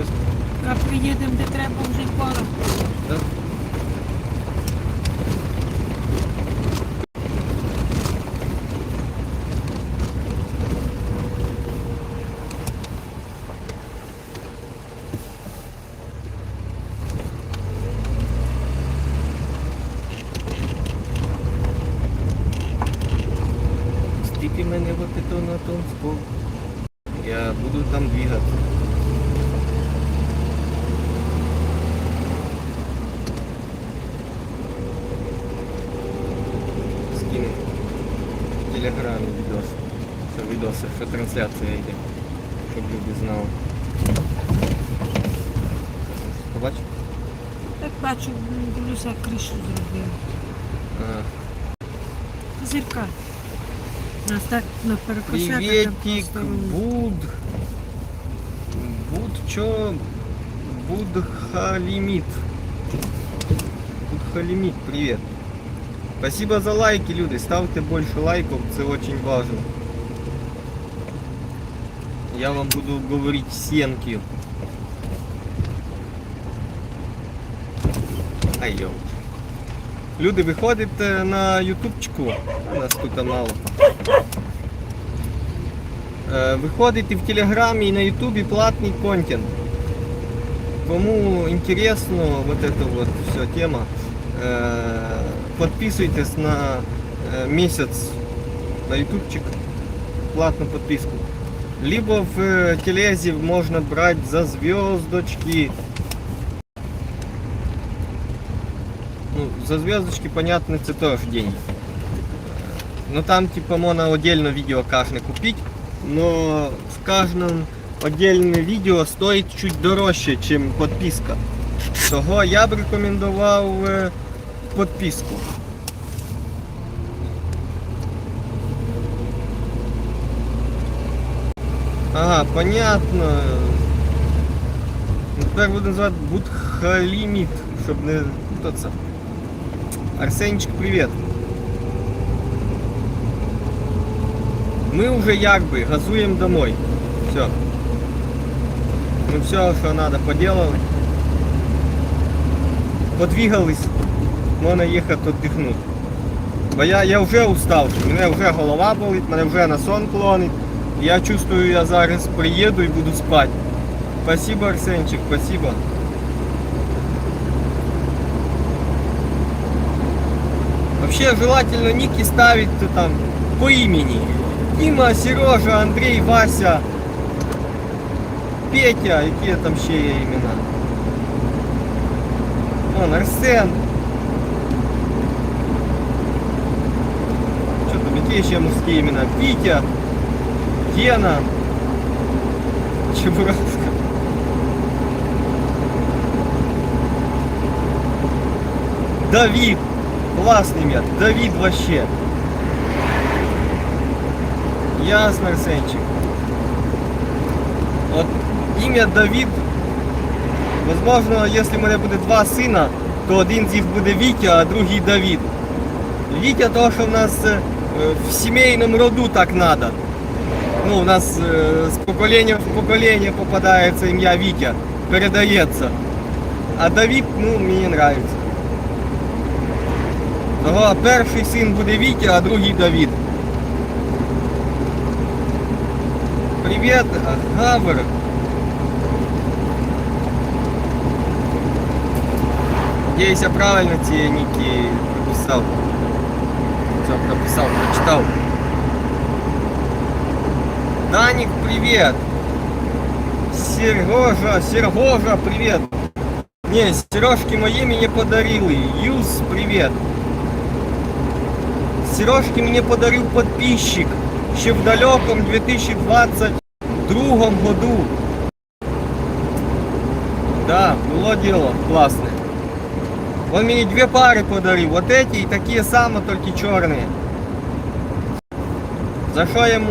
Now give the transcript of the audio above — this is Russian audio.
Ось, А приїдемо, де треба вже пора. да? Скільки мене вот это на том скол. Я буду там двигаться. відоси, що трансляція йде. Щоб люди знали. Побачив? Так бачу, дивлюся, як кришу зробили. Ага. Зірка. Нас так на перекосяка. Приветик, Буд. Буд чё? Будхалимит. Будхалимит, привет. Спасибо за лайки, люди. Ставьте больше лайков, это очень важно. Я вам буду говорить сенки. Ай, йоу. Люди, виходите на ютубчику. У нас тут мало. Е, Виходите в Телеграмі і на Ютубі платний контент. Кому интересно вот эта вот вся тема, э, подписывайтесь на э, месяц на ютубчик, платную подписку. Либо в э, телезе можно брать за звездочки. Ну, за звездочки, понятно, это тоже деньги. Но там типа можно отдельно видео каждый купить, но в каждом отдельне відео стоїть чуть дорожче, ніж підписка. Того я б рекомендував е, Ага, понятно. Ну, Тепер буду називати Будхаліміт, щоб не путатися. Арсенчик, привіт. Ми вже якби газуємо домой. Все. Мы все, что надо, поделали. Подвигались. Можна їхати віддихнути. Бо я, я вже уставший, мене вже голова болить, мене вже на сон клонить. Я чувствую, я зараз приїду і буду спати. Спасибо, Арсенчик, спасибо. Вообще желательно ники ставить э, там по имени. Дима, Сережа, Андрей, Вася, Петя, які там ще є імена. Вон, Арсен. Що там, які ще мужські імена? Вітя, Гена, Чебураска. Давид. Классный имя. Давид вообще. Ясно, Арсенчик. От ім'я Давід, можливо, якщо в мене буде два сина, то один з них буде Вітя, а другий Давід. Вітя, то що в нас е, в сімейному роду так треба. Ну, у нас е, з покоління в покоління попадається ім'я Вітя, передається. А Давід, ну, мені подобається. Того перший син буде Вітя, а другий Давід. Привет, Гавр. Надеюсь, я правильно тебе ники прописал. Все, прописал, прочитал. Даник, привет. Сережа, Сергожа, привет. Не, Сережки мои мне подарили. Юз, привет. Сережки мне подарил подписчик. Ще в далеком 2022 году. Да, было дело классное. Он мне две пары подарил. Вот эти и такие самые, только черные. За что ему